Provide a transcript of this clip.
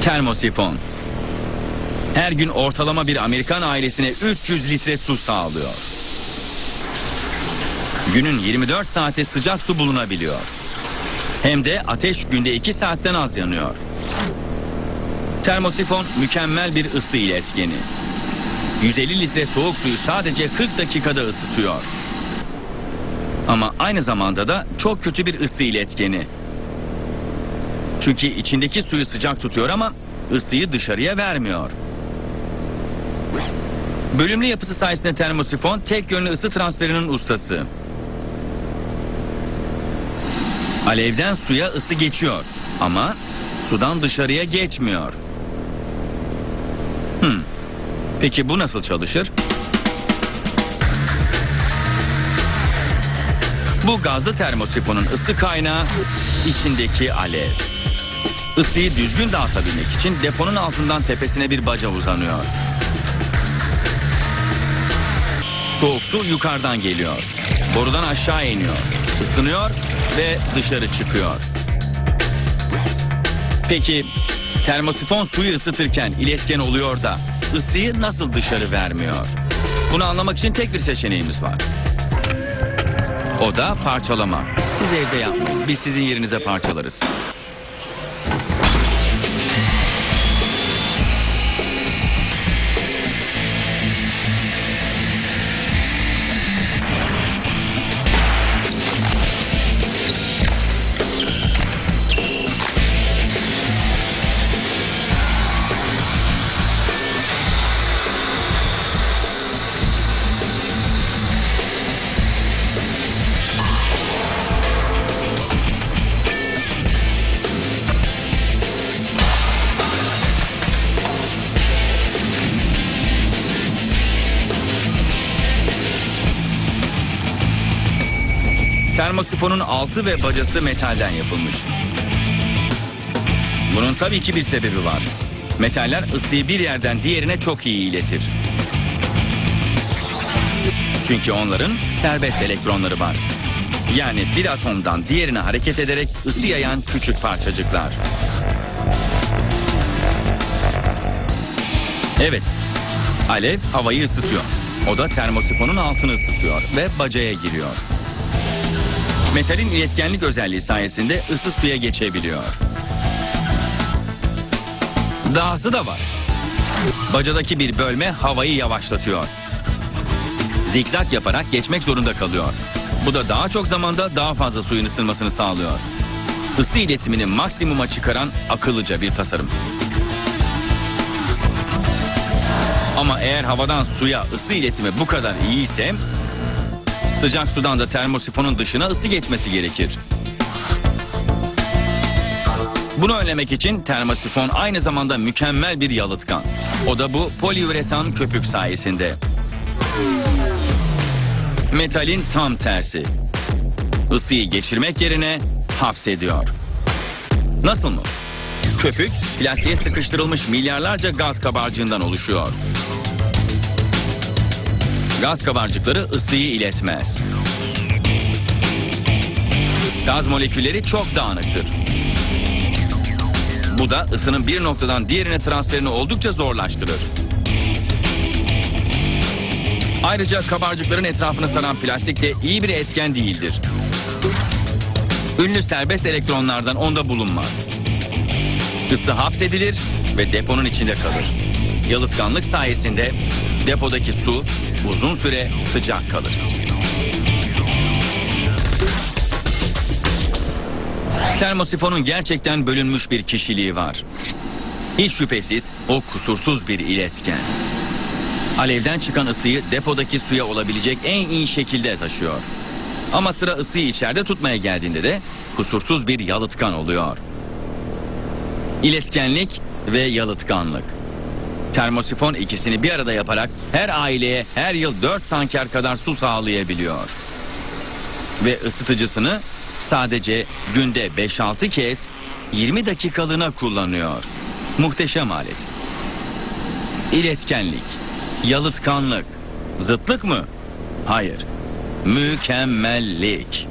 Termosifon. Her gün ortalama bir Amerikan ailesine 300 litre su sağlıyor. Günün 24 saati sıcak su bulunabiliyor. Hem de ateş günde 2 saatten az yanıyor. Termosifon mükemmel bir ısı iletkeni. 150 litre soğuk suyu sadece 40 dakikada ısıtıyor. Ama aynı zamanda da çok kötü bir ısı iletkeni. Çünkü içindeki suyu sıcak tutuyor ama ısıyı dışarıya vermiyor. Bölümlü yapısı sayesinde termosifon tek yönlü ısı transferinin ustası. Alevden suya ısı geçiyor ama sudan dışarıya geçmiyor. Hmm. Peki bu nasıl çalışır? Bu gazlı termosifonun ısı kaynağı içindeki alev. Isıyı düzgün dağıtabilmek için deponun altından tepesine bir baca uzanıyor. Soğuk su yukarıdan geliyor. Borudan aşağı iniyor. Isınıyor ve dışarı çıkıyor. Peki termosifon suyu ısıtırken iletken oluyor da ısıyı nasıl dışarı vermiyor? Bunu anlamak için tek bir seçeneğimiz var. O da parçalama. Siz evde yapmayın. Biz sizin yerinize parçalarız. Termosifonun altı ve bacası metalden yapılmış. Bunun tabii ki bir sebebi var. Metaller ısıyı bir yerden diğerine çok iyi iletir. Çünkü onların serbest elektronları var. Yani bir atomdan diğerine hareket ederek ısı yayan küçük parçacıklar. Evet, alev havayı ısıtıyor. O da termosifonun altını ısıtıyor ve bacaya giriyor. Metalin iletkenlik özelliği sayesinde ısı suya geçebiliyor. Dahası da var. Bacadaki bir bölme havayı yavaşlatıyor. Zikzak yaparak geçmek zorunda kalıyor. Bu da daha çok zamanda daha fazla suyun ısınmasını sağlıyor. Isı iletimini maksimuma çıkaran akıllıca bir tasarım. Ama eğer havadan suya ısı iletimi bu kadar iyiyse Sıcak sudan da termosifonun dışına ısı geçmesi gerekir. Bunu önlemek için termosifon aynı zamanda mükemmel bir yalıtkan. O da bu poliüretan köpük sayesinde. Metalin tam tersi. Isıyı geçirmek yerine hapsediyor. Nasıl mı? Köpük plastiğe sıkıştırılmış milyarlarca gaz kabarcığından oluşuyor. Gaz kabarcıkları ısıyı iletmez. Gaz molekülleri çok dağınıktır. Bu da ısının bir noktadan diğerine transferini oldukça zorlaştırır. Ayrıca kabarcıkların etrafını saran plastik de iyi bir etken değildir. Ünlü serbest elektronlardan onda bulunmaz. Isı hapsedilir ve deponun içinde kalır. Yalıtkanlık sayesinde depodaki su uzun süre sıcak kalır. Termosifonun gerçekten bölünmüş bir kişiliği var. Hiç şüphesiz o kusursuz bir iletken. Alevden çıkan ısıyı depodaki suya olabilecek en iyi şekilde taşıyor. Ama sıra ısıyı içeride tutmaya geldiğinde de kusursuz bir yalıtkan oluyor. İletkenlik ve yalıtkanlık. Termosifon ikisini bir arada yaparak her aileye her yıl 4 tanker kadar su sağlayabiliyor. Ve ısıtıcısını sadece günde 5-6 kez 20 dakikalığına kullanıyor. Muhteşem alet. İletkenlik, yalıtkanlık, zıtlık mı? Hayır. Mükemmellik.